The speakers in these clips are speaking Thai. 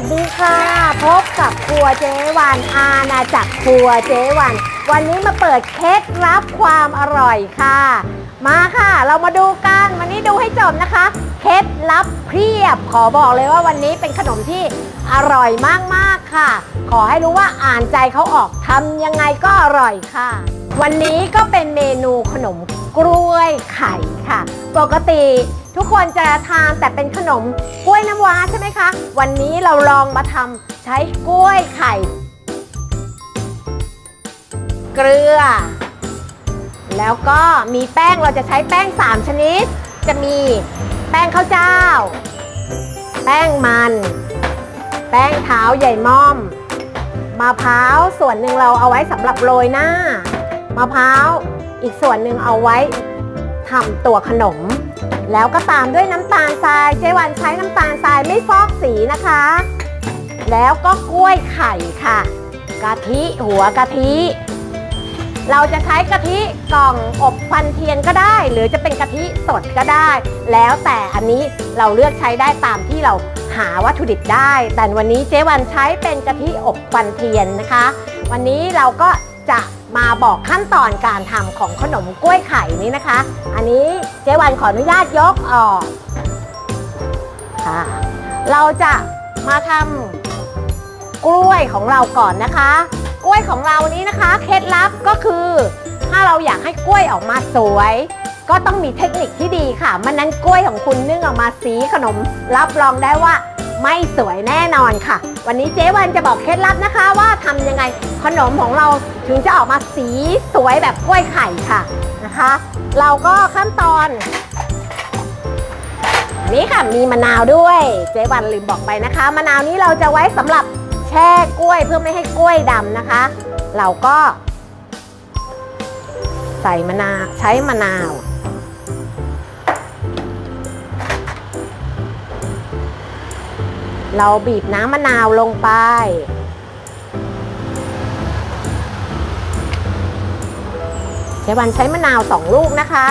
สดีค่ะ พบกับครัวเจ๊วันอาณาจักรครัวเจ๊วัน วันนี้มาเปิดเคล็ดลับความอร่อยค่ะ มาค่ะ เรามาดูกันวันนี้ดูให้จบนะคะ เคล็ดลับเพียบ ขอบอกเลยว่าวันนี้เป็นขนมที่อร่อยมากๆค่ะ ขอให้รู้ว่าอ่านใจเขาออกทำยังไงก็อร่อยค่ะ วันนี้ก็เป็นเมนูขนมกล้วยไข่ค่ะ ปกติ ทุกคนจะทานแต่เป็นขนมกล้วยน้ำว้าใช่ไหมคะ วันนี้เราลองมาทำใช้กล้วยไข่ เกลือ แล้วก็มีแป้งเราจะใช้แป้ง 3 ชนิด จะมีแป้งข้าวเจ้า แป้งมัน แป้งเท้าใหญ่ม่อมมะพร้าวส่วนหนึ่งเราเอาไว้สำหรับโรยหน้ามะพร้าวอีกส่วนหนึ่งเอาไว้ทำตัวขนม แล้วก็ตามด้วยน้ำตาลทรายเจวันใช้น้ำตาลทรายไม่ฟอกสีนะคะ แล้วก็กล้วยไข่ค่ะ กะทิหัวกะทิ เราจะใช้กะทิกล่องอบควันเทียนก็ได้ หรือจะเป็นกะทิสดก็ได้ แล้วแต่อันนี้เราเลือกใช้ได้ตามที่เราหาวัตถุดิบได้ แต่วันนี้เจ๊วันใช้เป็นกะทิอบควันเทียนนะคะ วันนี้เราก็จะ มาบอกขั้นตอนการทำของขนมกล้วยไข่นี้นะคะ อันนี้เจ๊วันขออนุญาตยกออกค่ะ เราจะมาทำกล้วยของเราก่อนนะคะ กล้วยของเรานี้นะคะเคล็ดลับก็คือ ถ้าเราอยากให้กล้วยออกมาสวย ก็ต้องมีเทคนิคที่ดีค่ะมันนั้นกล้วยของคุณนึ่งออกมาสีขนมรับรองได้ว่า ไม่สวยแน่นอนค่ะ วันนี้เจ๊วันจะบอกเคล็ดลับนะคะว่าทำยังไงขนมของเราถึงจะออกมาสีสวยแบบกล้วยไข่ค่ะนะคะ เราก็ขั้นตอนนี่ค่ะมีมะนาวด้วย เจ๊วันลืมบอกไปนะคะ มะนาวนี้เราจะไว้สำหรับแช่กล้วยเพื่อไม่ให้กล้วยดำนะคะ เราก็ ใส่มะนาวใช้มะนาว เราบีบน้ำมะนาวลงไปเจ๊วันใช้มะนาวสองลูกนะคะ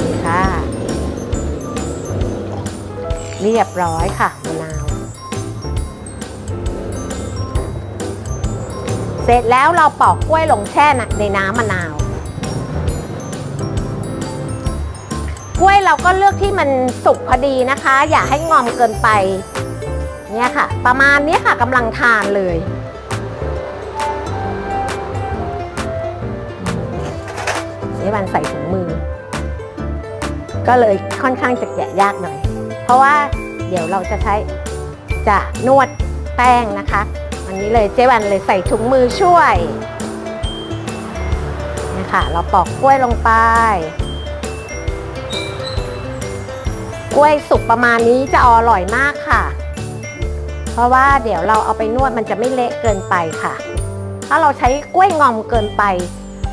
นี่ค่ะ เรียบร้อยค่ะมะนาว เสร็จแล้วเราปอกกล้วยลงแช่น่ะในน้ำมะนาว ล้วยเราก็เลือกที่มันสุกพอดีนะคะ อย่าให้งอมเกินไป เนี่ยค่ะ ประมาณนี้ค่ะกำลังทานเลย เจ๊วันใส่ถุงมือ ก็เลยค่อนข้างจะแกะยากหน่อย เพราะว่าเดี๋ยวเราจะใช้จะนวดแป้งนะคะอันนี้เลยเจ๊วันเลยใส่ถุงมือช่วยนี่ค่ะเราปอกกล้วยลงไป กล้วยสุกประมาณนี้จะอร่อยมากค่ะ เพราะว่าเดี๋ยวเราเอาไปนวดมันจะไม่เละเกินไปค่ะ ถ้าเราใช้กล้วยงอมเกินไป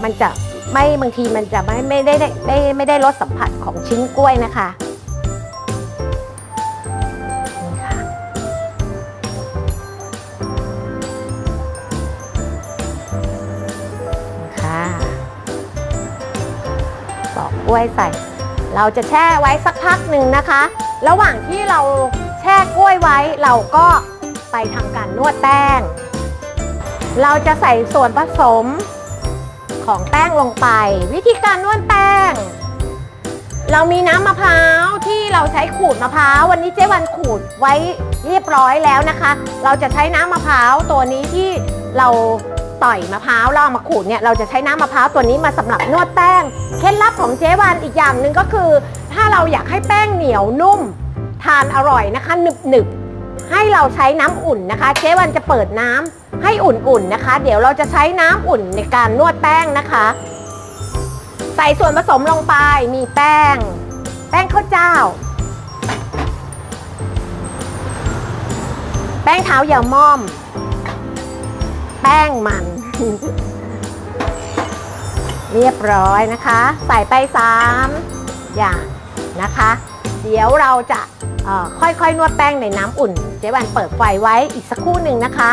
มันจะไม่บางทีมันจะไม่ไม่ได้ได้ไม่ได้รสสัมผัสของชิ้นกล้วยนะคะนี่ค่ะนี่ค่ะปอกกล้วยใส่ เราจะแช่ไว้สักพักหนึ่งนะคะ ระหว่างที่เราแช่กล้วยไว้เราก็ไปทำการนวดแป้ง เราจะใส่ส่วนผสมของแป้งลงไป วิธีการนวดแป้ง เรามีน้ำมะพร้าวที่เราใช้ขูดมะพร้าววันนี้เจ๊วันขูดไว้เรียบร้อยแล้วนะคะ เราจะใช้น้ำมะพร้าวตัวนี้ที่เรา ต่อยมะพร้าวแล้วเอามาขูดเนี่ยเราจะใช้น้ำมะพร้าวตัวนี้มาสำหรับนวดแป้ง เคล็ดลับของเจ๊วันอีกอย่างหนึ่งก็คือ ถ้าเราอยากให้แป้งเหนียวนุ่ม ทานอร่อยนะคะหนึบหนึบให้เราใช้น้ำอุ่นนะคะ เจ๊วันจะเปิดน้ำให้อุ่นๆนะคะ เดี๋ยวเราจะใช้น้ำอุ่นในการนวดแป้งนะคะ ใส่ส่วนผสมลงไปมีแป้ง แป้งข้าวเจ้า แป้งเท้าเหยาม่อม แป้งมัน เรียบร้อยนะคะ ใส่ไป 3 อย่างนะคะ เดี๋ยวเราจะค่อยๆ นวดแป้งในน้ำอุ่น เจ๊วันเปิดไฟไว้อีกสักครู่หนึ่งนะคะ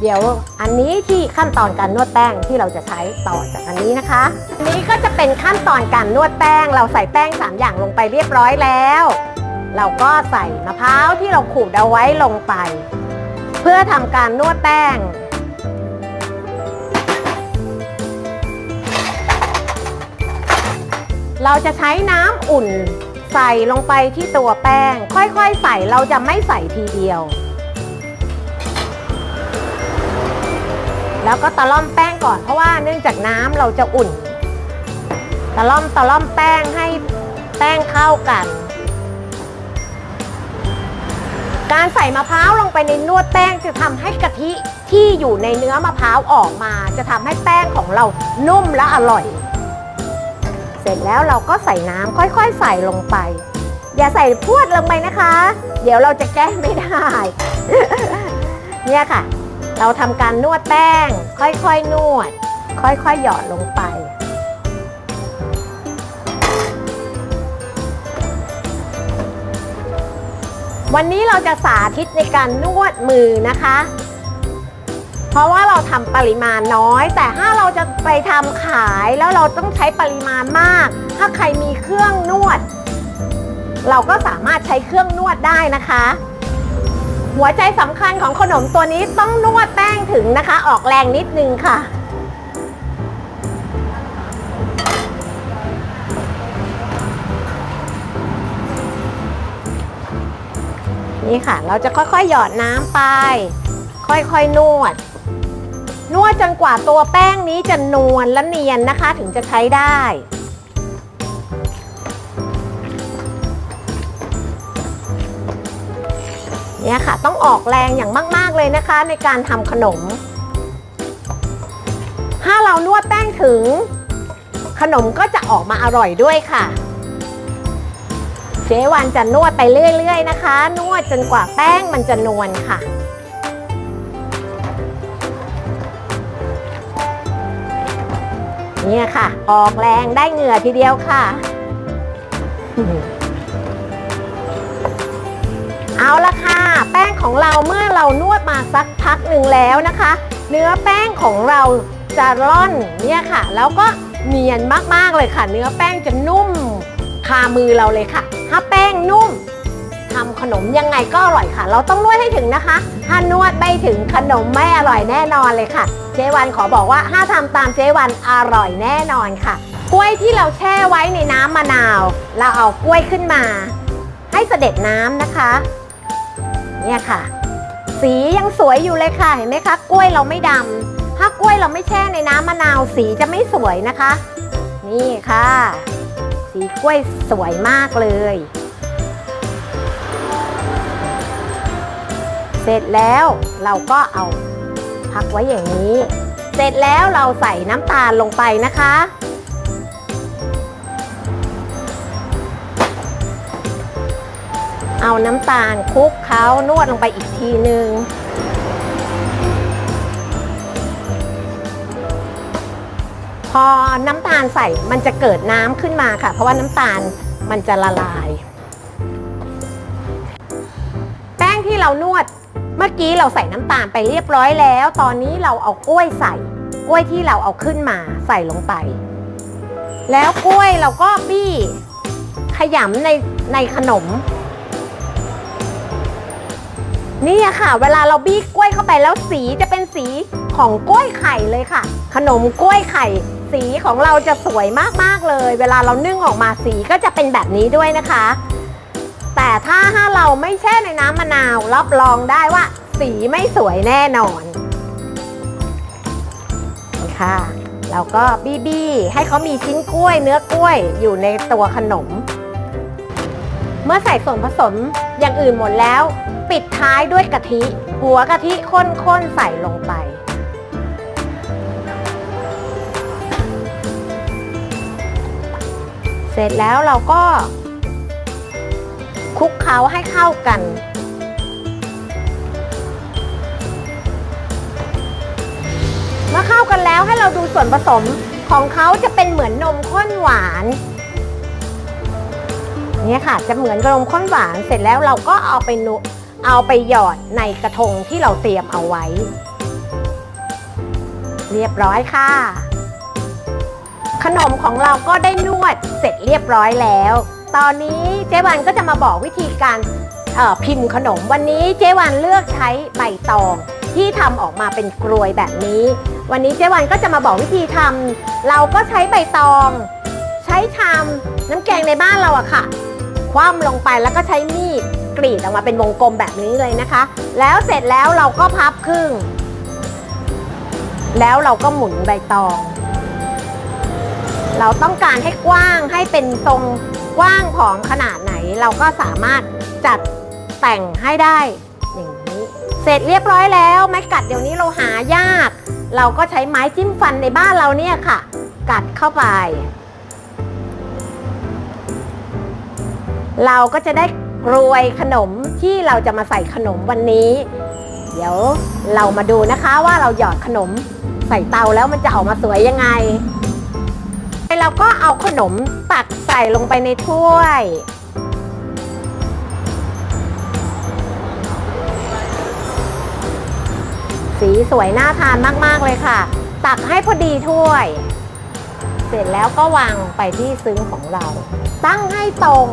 เดี๋ยวอันนี้ที่ขั้นตอนการนวดแป้งที่เราจะใช้ต่อจากอันนี้นะคะ อันนี้ก็จะเป็นขั้นตอนการนวดแป้ง เราใส่แป้ง 3 อย่างลงไปเรียบร้อยแล้ว เราก็ใส่มะพร้าวที่เราขูดเอาไว้ลงไป เพื่อทำการนวดแป้ง เราจะใช้น้ำอุ่น ใส่ลงไปที่ตัวแป้ง ค่อยๆ ใส่เราจะไม่ใส่ทีเดียว แล้วก็ตะล่อมแป้งก่อนเพราะว่าเนื่องจากน้ำเราจะอุ่น ตะล่อมตะล่อมแป้งให้แป้งเข้ากัน การใส่มะพร้าวลงไปในนวดแป้งจะทำให้กะทิที่อยู่ในเนื้อมะพร้าวออกมา จะทำให้แป้งของเรานุ่มและอร่อย เสร็จแล้วเราก็ใส่น้ำค่อยๆ ใส่ลงไป อย่าใส่พวดลงไปนะคะ เดี๋ยวเราจะแก้ไม่ได้ เนี่ยค่ะ เราทำการนวดแป้ง ค่อยๆนวด ค่อยๆหยอดลงไปวันนี้เราจะสาธิตในการนวดมือนะคะ เพราะว่าเราทำปริมาณน้อย แต่ถ้าเราจะไปทำขายแล้วเราต้องใช้ปริมาณมาก ถ้าใครมีเครื่องนวด เราก็สามารถใช้เครื่องนวดได้นะคะ หัวใจสำคัญของขนมตัวนี้ต้องนวดแป้งถึงนะคะ ออกแรงนิดนึงค่ะนี่ค่ะ เราจะค่อยๆ หยอดน้ำไป ค่อยๆ นวด นวดจนกว่าตัวแป้งนี้จะนวลและเนียนนะคะถึงจะใช้ได้ เนี่ยค่ะต้องออกแรงอย่างมาก ๆ เลยนะคะในการทำขนม ถ้าเรานวดแป้งถึง ขนมก็จะออกมาอร่อยด้วยค่ะเจ๊วันจะนวดไปเรื่อย ๆ นะคะ นวดจนกว่าแป้งมันจะนวลค่ะ เนี่ยค่ะ ออกแรงได้เหงื่อทีเดียวค่ะ เอาละค่ะ แป้งของเราเมื่อเรานวดมาสักพักหนึ่งแล้วนะคะ เนื้อแป้งของเราจะร่อนเนี่ยค่ะ แล้วก็เนียนมากๆเลยค่ะ เนื้อแป้งจะนุ่มคามือเราเลยค่ะ ถ้าแป้งนุ่ม ขนมยังไงก็อร่อยค่ะ เราต้องนวดให้ถึงนะคะ ถ้านวดไม่ถึงขนมไม่อร่อยแน่นอนเลยค่ะ เจวันขอบอกว่าถ้าทำตามเจวันอร่อยแน่นอนค่ะ กล้วยที่เราแช่ไว้ในน้ำมะนาว เราเอากล้วยขึ้นมา ให้เสด็จน้ำนะคะ เนี่ยค่ะ สียังสวยอยู่เลยค่ะ เห็นไหมคะ กล้วยเราไม่ดำถ้ากล้วยเราไม่แช่ในน้ำมะนาวสีจะไม่สวยนะคะ นี่ค่ะ สีกล้วยสวยมากเลย เสร็จแล้วเราก็เอาพักไว้อย่างนี้ เสร็จแล้วเราใส่น้ำตาลลงไปนะคะ เอาน้ำตาลคลุกเขานวดลงไปอีกทีหนึงพอน้ำตาลใส่มันจะเกิดน้ำขึ้นมาค่ะ เพราะว่าน้ำตาลมันจะละลาย แป้งที่เรานวด มื่อกี้เราใส่น้ำตาลไปเรียบร้อยแล้ว ตอนนี้เราเอากล้วยใส่ กล้วยที่เราเอาขึ้นมาใส่ลงไป แล้วกล้วยเราก็บี้ขยำในในขนม นี่ค่ะ เวลาเราบี้กล้วยเข้าไปแล้วสีจะเป็นสีของกล้วยไข่เลยค่ะ ขนมกล้วยไข่ สีของเราจะสวยมากๆเลย เวลาเรานึ่งออกมาสีก็จะเป็นแบบนี้ด้วยนะคะ ถ้าถ้าเราไม่แช่ในน้ำมะนาว รับรองได้ว่า สีไม่สวยแน่นอนค่ะเราก็บี้บี้ให้เขามีชิ้นกล้วยเนื้อกล้วยอยู่ในตัวขนม เมื่อใส่ส่วนผสมอย่างอื่นหมดแล้ว ปิดท้ายด้วยกะทิ หัวกะทิข้นๆใส่ลงไปเสร็จแล้วเราก็ คลุกเคล้าให้เข้ากัน เมื่อเข้ากันแล้วให้เราดูส่วนผสมของเขาจะเป็นเหมือนนมข้นหวานเนี่ยค่ะ จะเหมือนนมข้นหวานเสร็จแล้วเราก็เอาไปนุเอาไปหยอดในกระทงที่เราเตรียมเอาไว้ เรียบร้อยค่ะ ขนมของเราก็ได้นวดเสร็จเรียบร้อยแล้ว ตอนนี้เจ๊วันก็จะมาบอกวิธีการพิมพ์ขนม วันนี้เจ๊วันเลือกใช้ใบตอง ที่ทำออกมาเป็นกรวยแบบนี้ วันนี้เจ๊วันก็จะมาบอกวิธีทำเราก็ใช้ใบตอง ใช้ชามน้ำแกงในบ้านเราอะค่ะ คว่ำลงไปแล้วก็ใช้มีดกรีดออกมาเป็นวงกลมแบบนี้เลยนะคะ แล้วเสร็จแล้วเราก็พับครึ่ง แล้วเราก็หมุนใบตอง เราต้องการให้กว้างให้เป็นทรง กว้างของขนาดไหนเราก็สามารถจัดแต่งให้ได้อย่างนี้เสร็จเรียบร้อยแล้ว ไม้กัดเดี๋ยวนี้เราหายาก เราก็ใช้ไม้จิ้มฟันในบ้านเราเนี่ยค่ะ กัดเข้าไป เราก็จะได้กรวยขนมที่เราจะมาใส่ขนมวันนี้ เดี๋ยวเรามาดูนะคะว่าเราหยอดขนมใส่เตาแล้วมันจะออกมาสวยยังไง เราก็เอาขนมตักใส่ลงไปในถ้วย สีสวยน่าทานมาก ๆ เลยค่ะ ตักให้พอดีถ้วย เสร็จแล้วก็วางลงไปที่ซึ้งของเรา ตั้งให้ตรง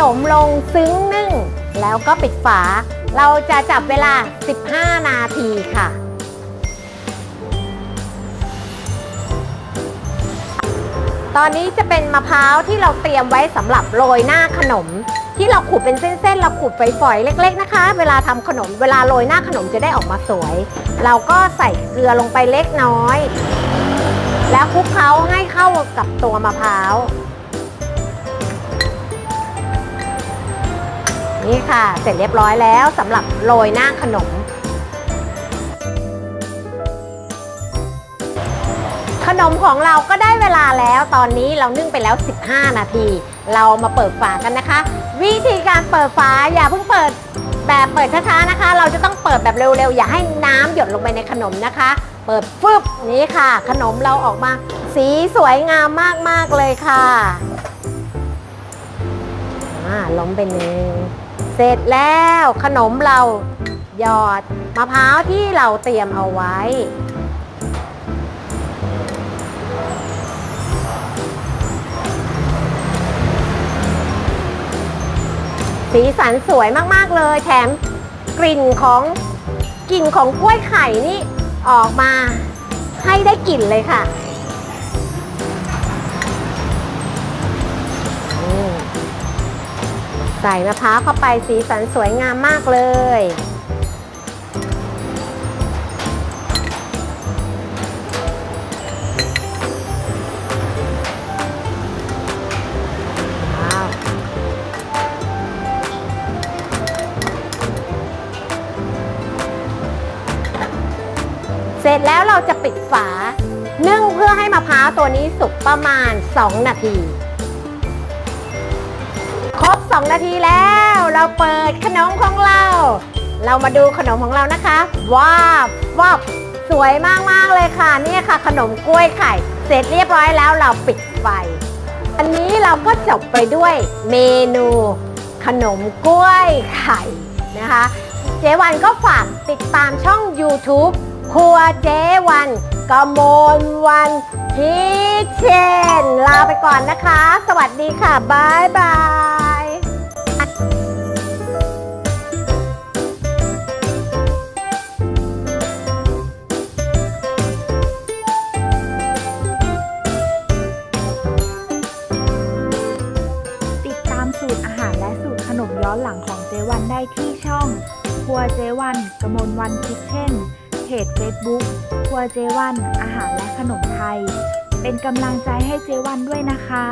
นมลงซึ้งนึ่ง แล้วก็ปิดฝา เราจะจับเวลา 15 นาทีค่ะ ตอนนี้จะเป็นมะพร้าวที่เราเตรียมไว้สำหรับโรยหน้าขนม ที่เราขูดเป็นเส้นๆ เราขูดฝอยๆ เล็ก ๆ นะคะ เวลาทำขนม เวลาโรยหน้าขนมจะได้ออกมาสวย เราก็ใส่เกลือลงไปเล็กน้อย แล้วคลุกเคล้าให้เข้ากับตัวมะพร้าว นี่ค่ะ เสร็จเรียบร้อยแล้วสำหรับโรยหน้าขนม ขนมของเราก็ได้เวลาแล้วตอนนี้เรานึ่งไปแล้ว 15 นาที เรามาเปิดฝากันนะคะ วิธีการเปิดฝาอย่าเพิ่งเปิดแบบเปิดช้าๆนะคะ เราจะต้องเปิดแบบเร็วๆ อย่าให้น้ำหยดลงไปในขนมนะคะ เปิดฟึบนี่ค่ะ ขนมเราออกมา สีสวยงามมากๆเลยค่ะอ่าล้มไปหนึ่ง เสร็จแล้วขนมเราหยอดมะพร้าวที่เราเตรียมเอาไว้ สีสันสวยมาก ๆ เลย แถมกลิ่นของกลิ่นของกล้วยไข่นี่ออกมาให้ได้กลิ่นเลยค่ะ ใส่มะพร้าวเข้าไปสีสันสวยงามมากเลย เสร็จแล้วเราจะปิดฝานึ่งเพื่อให้มะพร้าวตัวนี้สุกประมาณ 2 นาที 2 นาทีแล้ว เราเปิดขนมของเรา เรามาดูขนมของเรานะคะว้าวว้าวสวยมากๆเลยค่ะนี่ค่ะ ขนมกล้วยไข่ เสร็จเรียบร้อยแล้วเราปิดไฟอันนี้เราก็จบไปด้วยเมนู ขนมกล้วยไข่นะคะ เจวันก็ฝากติดตามช่อง YouTube ครัวเจวันกมลวันคิเชนลาไปก่อนนะคะ สวัสดีค่ะ บ๊ายบาย บุ๊กครัวเจวันอาหารและขนมไทย เป็นกำลังใจให้เจวันด้วยนะคะ